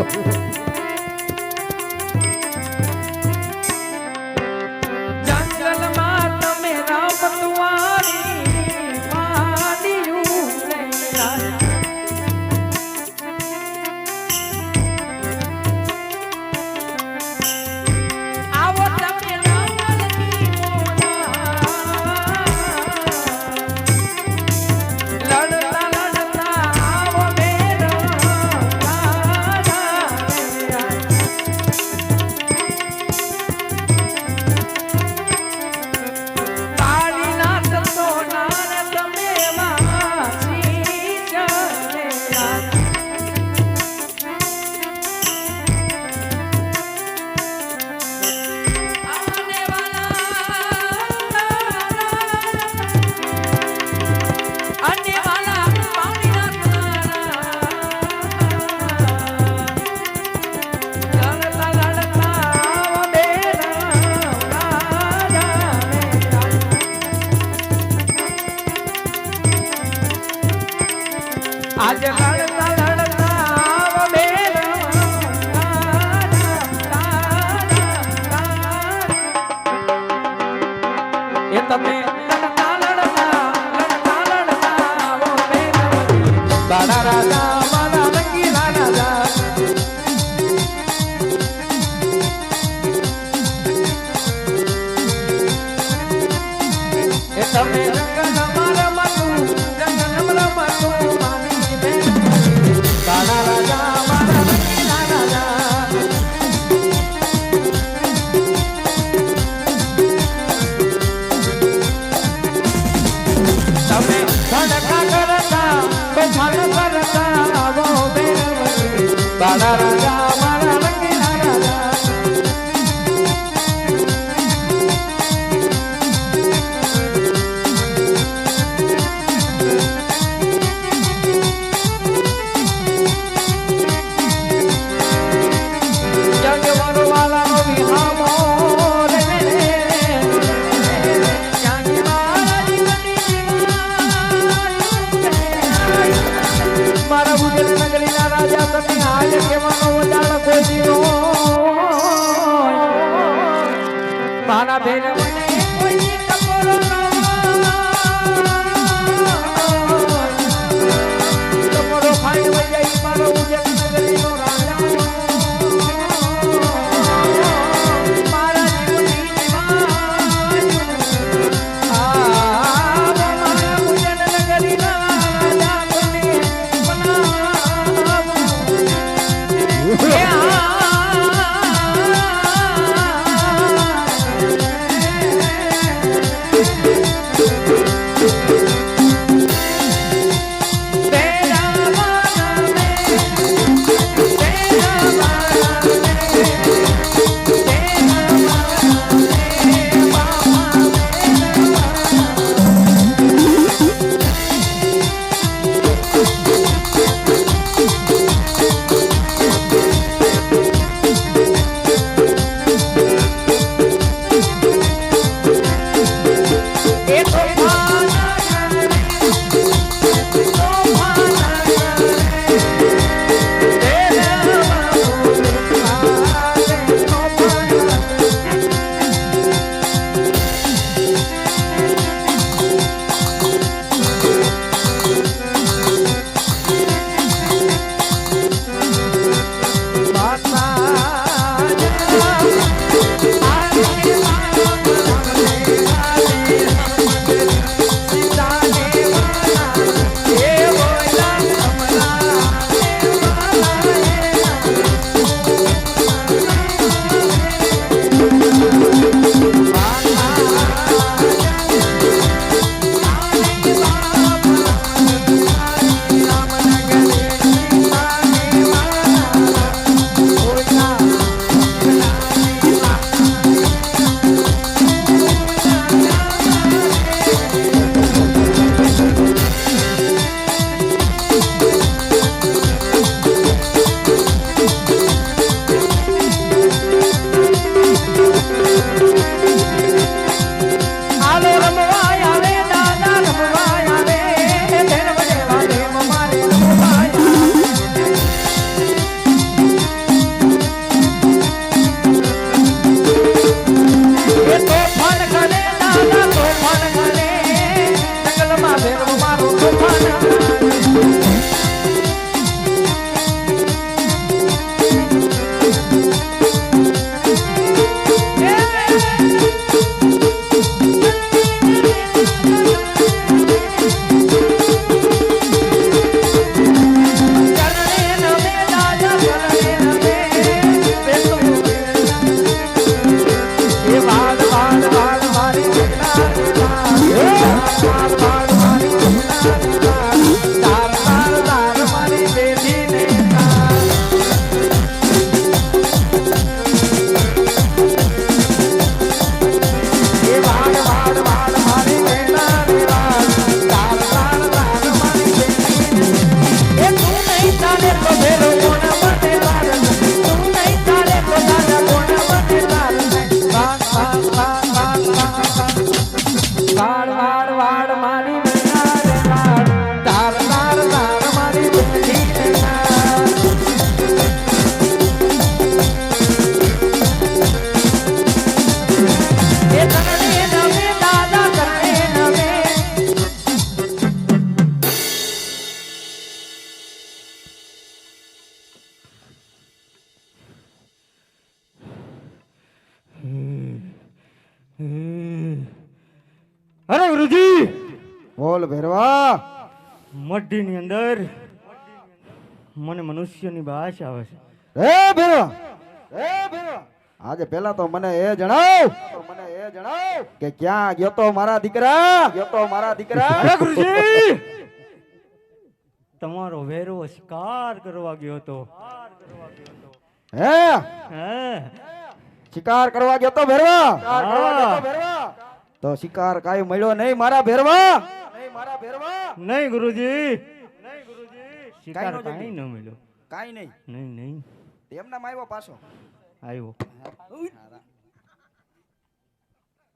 Oh, કાળા રાજા મારા ગુરુજી બોલ ભેરવા. મઢીની અંદર મને મનુષ્યની ભાષ આવે છે. એ ભેરવા. એ ભેરવા. આજે પેલા તો મને એ જણાવ મને એ જણાવ કે ક્યાં ગયો તો મારા દીકરા? ગયો તો મારા દીકરા? અરે ગુરુજી! તમારો વેરો શિકાર કરવા ગયો તો. હે? હે? શિકાર કરવા ગયો તો ભેરવા? શિકાર કરવા ગયો તો ભેરવા. તો શિકાર કાંઈ મળ્યો નહીં મારા ભેરવા. નહીં મારા ભેરવા. નહીં ગુરુજી. નહીં ગુરુજી. શિકાર કાંઈ ન મળ્યો. કાંઈ નહીં. નહીં નહીં. એમના આવ્યો પાછો. આવ્યો.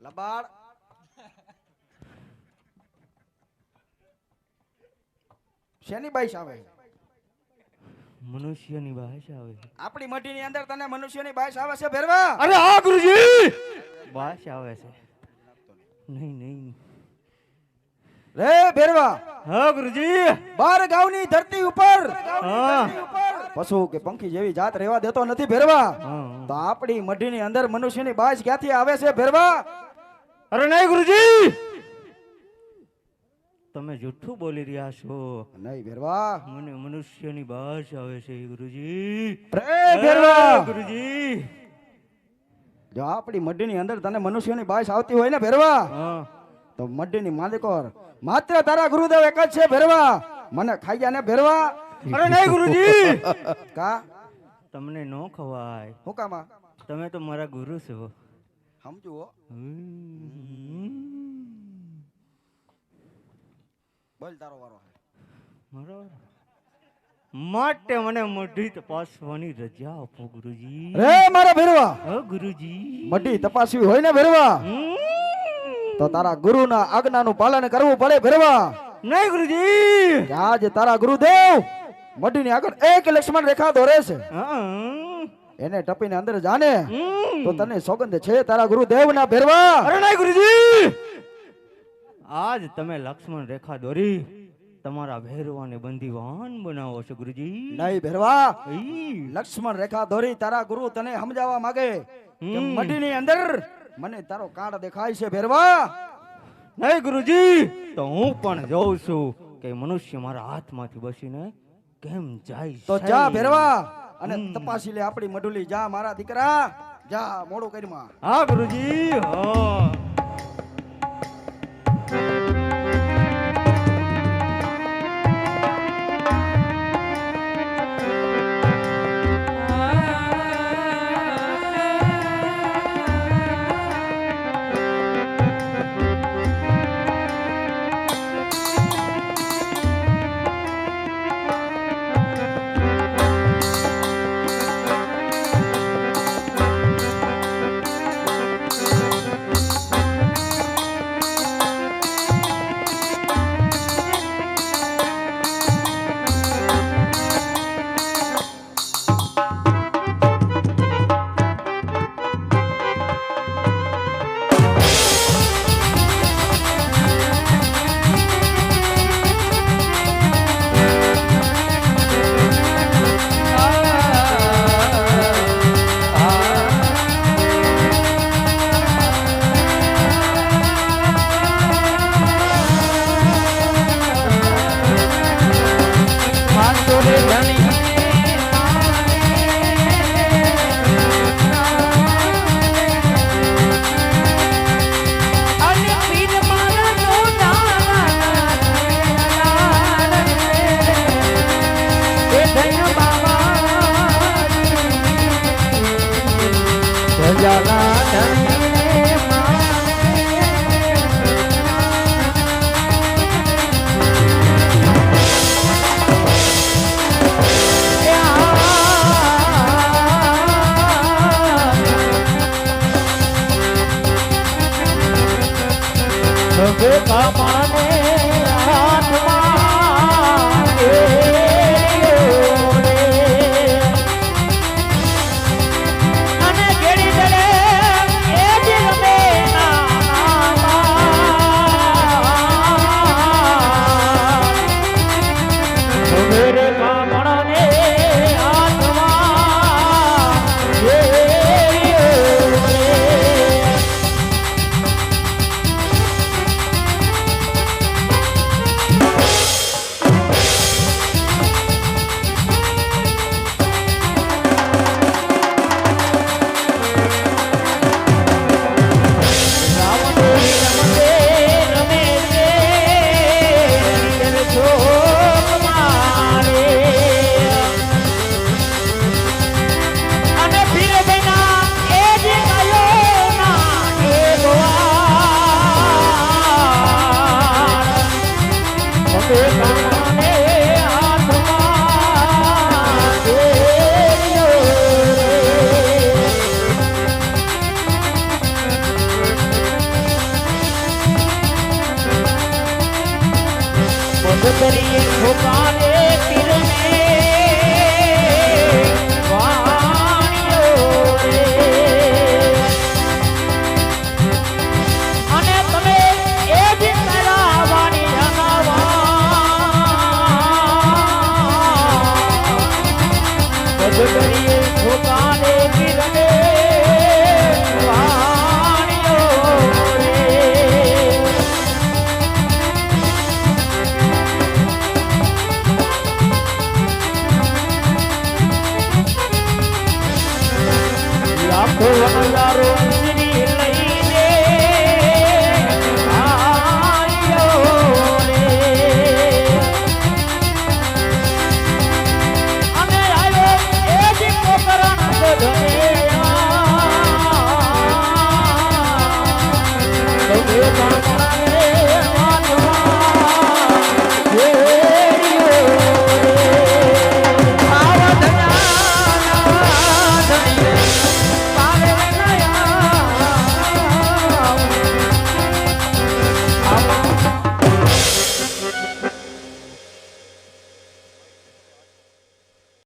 લબાડ. શેની બાઈશ આવે? મનુષ્યની ભાષા આવે આપણી મટીની અંદર તને મનુષ્યની બાઈશ આવે છે ભેરવા. અરે હા ગુરુજી. ભાષા આવે છે. નહીં નહીં રે ભેરવા. હા ગુરુજી. બાર ગાંવની ધરતી ઉપર. પશુ કે પંખી જેવી જાત રહેવા દેતો નથી ભેરવા. તો આપણી મઢીની અંદર મનુષ્યની બાજ ક્યાંથી આવે છે ભેરવા? અરે નહીં ગુરુજી. તમે જૂઠું બોલી રહ્યા છો. નહીં ભેરવા. મને મનુષ્યની બાજ આવે છે ગુરુજી. રે ભેરવા. ગુરુજી. જો આપણી મઢીની અંદર તને મનુષ્યની બાઈશ આવતી હોય ને ભેરવા તો મઢીની માલિકોર માત્ર તારા ગુરુદેવ એક જ છે ભેરવા. મને ખાઈ ને ભેરવા? અરે નહીં ગુરુજી! કા? તમને ન ખવાય. હું કામાં? તમે તો મારા ગુરુ છો. સમજુ બોલ તારો વારો બરાબર માટે મને મઢી તપાસવાની રજા આપો ગુરુજી. રે મારા ભેરવા. હા ગુરુજી. મઢી તપાસવી હોય ને ભેરવા. તો તારા ગુરુના આજ્ઞાનું પાલન કરવું પડે ભેરવા. નહીં ગુરુજી. આજ તારા ગુરુદેવ મઢીની આગળ એક લક્ષ્મણ રેખા દોરે છે હા. એને ટપીને અંદર જાને. તો તને સોગંદ છે તારા ગુરુદેવ ના ભેરવા. અરે નહીં ગુરુજી. આજ તમે લક્ષ્મણ રેખા દોરી. તમારા ભેરવાને બંદીવાન બનાવો છો ગુરુજી. નહીં ભેરવા. લક્ષ્મણ રેખા દોરી તારા ગુરુ તને સમજાવવા માંગે મઢીની અંદર મને તારો કાળ દેખાય છે ભેરવા. નહીં ગુરુજી. તો હું પણ જોઉં છું કે મનુષ્ય મારા હાથમાંથી બસીને કેમ જાય તો જા ભેરવા અને તપાસી લે આપણી મઢુલી. જા મારા દીકરા. જા મોડું કરીમાં હા ગુરુજી હા. Yeah. કરીએ ઠોકારે તીરને